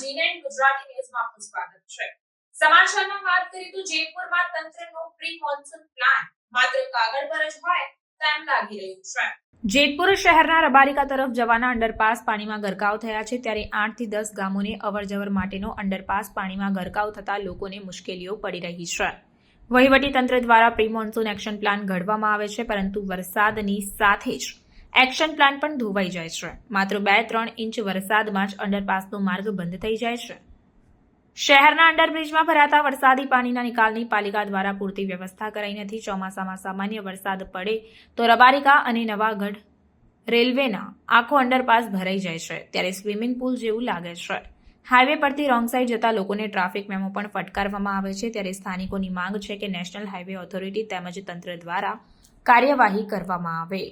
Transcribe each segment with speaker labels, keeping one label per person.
Speaker 1: G9 Gujarati ન્યૂઝમાં આપનું સ્વાગત છે. સમાચારમાં વાત કરીએ તો જયપુરમાં તંત્રનો પ્રી મોન્સૂન પ્લાન માત્ર કાગળ પર જ હોય તેમ લાગી રહ્યું છે. જેતપુર શહેરના રબારિકા તરફ જવાના અંડરપાસ પાણીમાં ગરકાવ થયા છે ત્યારે આઠથી દસ ગામોને અવરજવર માટેનો અંડરપાસ પાણીમાં ગરકાવ થતા લોકોને મુશ્કેલીઓ પડી રહી છે. વહીવટી તંત્ર દ્વારા પ્રી મોન્સૂન એક્શન પ્લાન ઘડવામાં આવે છે, પરંતુ વરસાદની સાથે જ એક્શન પ્લાન પણ ધોવાઈ જાય છે. માત્ર બે ત્રણ ઇંચ વરસાદમાં જ અંડરપાસનો માર્ગ બંધ થઈ જાય છે. શહેરના અંડરબ્રિજમાં ભરાતા વરસાદી પાણીના નિકાલની પાલિકા દ્વારા પૂરતી વ્યવસ્થા કરાઈ નથી. ચોમાસામાં સામાન્ય વરસાદ પડે તો રબારિકા અને નવાગઢ રેલવેના આખો અંડરપાસ ભરાઈ જાય છે. ત્યારે સ્વિમિંગ પુલ જેવું લાગે છે. હાઈવે પરથી રોંગ સાઈડ જતા લોકોને ટ્રાફિક મેમો પણ ફટકારવામાં આવે છે. ત્યારે સ્થાનિકોની માંગ છે કે નેશનલ હાઈવે ઓથોરિટી તેમજ તંત્ર દ્વારા કાર્યવાહી કરવામાં આવે.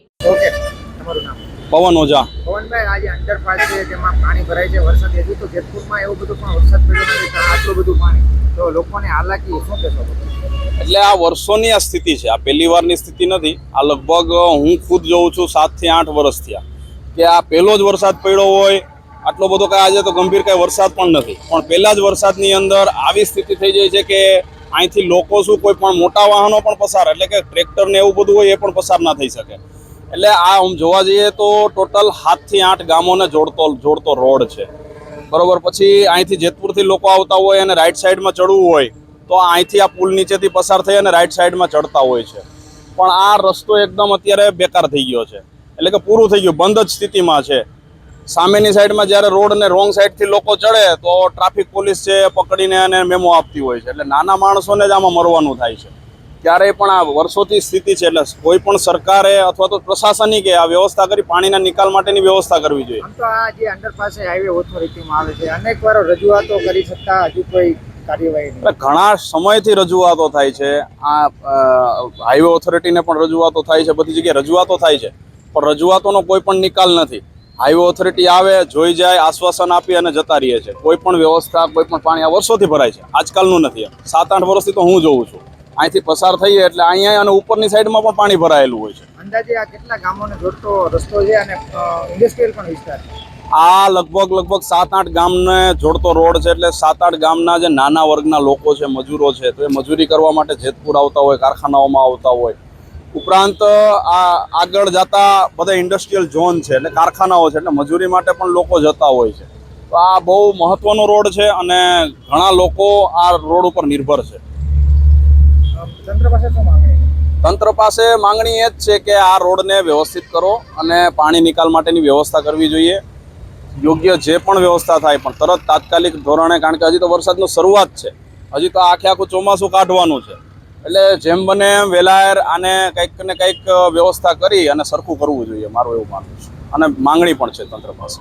Speaker 2: તમારું નામ?
Speaker 3: પવન ઓઝા.
Speaker 2: પવનભાઈ આજે અંડરપાસ છે જેમાં પાણી ભરાય છે વરસાદ હજુ તો જેતપુરમાં એવું બધું પણ વરસાદ પડ્યો નથી આટલું બધું પાણી. તો લોકોને હાલાકી શું કહેશો
Speaker 3: એટલે આ વર્ષોની આ સ્થિતિ છે આ પહેલી વારની સ્થિતિ નથી આ લગભગ હું ખુદ જોઉં છું સાતથી આઠ વર્ષ થયા કે આ પહેલો જ વરસાદ પડ્યો હોય આટલો બધો કાંઈ આજે તો ગંભીર કાંઈ વરસાદ પણ નથી. પણ પહેલાં જ વરસાદની અંદર આવી સ્થિતિ થઈ જાય છે કે અહીંથી લોકો શું કોઈ પણ મોટા વાહનો પણ પસાર એટલે કે ટ્રેક્ટર ને એવું બધું હોય એ પણ પસાર ના થઈ શકે. એટલે આ આમ જોવા જઈએ તો ટોટલ સાતથી આઠ ગામોને જોડતો જોડતો રોડ છે. બરોબર, પછી અહીંથી જેતપુરથી લોકો આવતા હોય અને રાઈટ સાઈડમાં ચડવું હોય, તો અહીંથી આ પુલ નીચેથી પસાર થઈ અને રાઈટ સાઈડમાં ચડતા હોય છે. પણ આ રસ્તો એકદમ અત્યારે બેકાર થઈ ગયો છે. એટલે કે પૂરું થઈ ગયું, બંધ જ સ્થિતિમાં છે. સામેની સાઈડમાં જ્યારે રોડ ને રોંગ સાઈડથી લોકો ચડે, તો ટ્રાફિક પોલીસ છે પકડીને અને મેમો આપતી હોય છે. એટલે નાના માણસોને જ આમાં મરવાનું થાય છે. ક્યારેય પણ આ વર્ષોથી સ્થિતિ છે એટલે કોઈ પણ સરકારે અથવા તો પ્રશાસનિકે આ વ્યવસ્થા કરી પાણીના નિકાલ માટેની વ્યવસ્થા કરવી જોઈએ.
Speaker 2: તો આ જે અંડરપાસ હાઈવે ઓથોરિટીમાં આવે છે અનેક વાર રજૂઆતો કરી શકતા હજુ કોઈ કાર્યવાહી
Speaker 3: ઘણા સમયથી રજૂઆતો થાય છે આ હાઈવે ઓથોરિટીને પણ રજૂઆતો થાય છે બધી જગ્યાએ રજૂઆતો થાય છે પણ રજૂઆતોનો કોઈ પણ નિકાલ નથી. હાઈવે ઓથોરિટી આવે જોઈ જાય આશ્વાસન આપી અને જતા રહીએ છે. કોઈ પણ વ્યવસ્થા કોઈ પણ પાણી આ વર્ષોથી ભરાય છે. આજકાલનું નથી સાત આઠ વર્ષથી તો હું જોઉં છું. અહીંથી પસાર થઈએ એટલે અહીંયા અને ઉપરની સાઈડમાં પણ પાણી ભરાયેલું હોય છે.
Speaker 2: અંદાજે આ કેટલા ગામોને જોડતો રસ્તો છે અને ઇન્ડસ્ટ્રીયલ પણ વિસ્તાર
Speaker 3: આ લગભગ લગભગ સાત આઠ ગામને જોડતો રોડ છે એટલે સાત આઠ ગામના જે નાના વર્ગના લોકો છે મજૂરો છે તો એ મજૂરી કરવા માટે જેતપુર આવતા હોય કારખાનાઓમાં આવતા હોય. ઉપરાંત આ આગળ જતા બધા ઇન્ડસ્ટ્રીયલ ઝોન છે એટલે કારખાનાઓ છે એટલે મજૂરી માટે પણ લોકો જતા હોય છે. તો આ બહુ મહત્વનો રોડ છે અને ઘણા લોકો આ રોડ ઉપર નિર્ભર
Speaker 2: છે?
Speaker 3: તંત્ર પાસે માંગણી એ જ છે કે આ રોડને વ્યવસ્થિત કરો અને પાણી નિકાલ માટેની વ્યવસ્થા કરવી જોઈએ. યોગ્ય જે પણ વ્યવસ્થા થાય, પણ તરત તાત્કાલિક ધોરણે, કારણ કે હજી તો વરસાદનો શરૂઆત છે. હજી તો આખે આખું ચોમાસું કાઢવાનું છે. એટલે જેમ બને એમ વેલાયર આને કંઈક ને કંઈક વ્યવસ્થા કરી અને સરખું કરવું જોઈએ. મારું એવું માનવું છે. અને માંગણી પણ છે તંત્ર પાસે.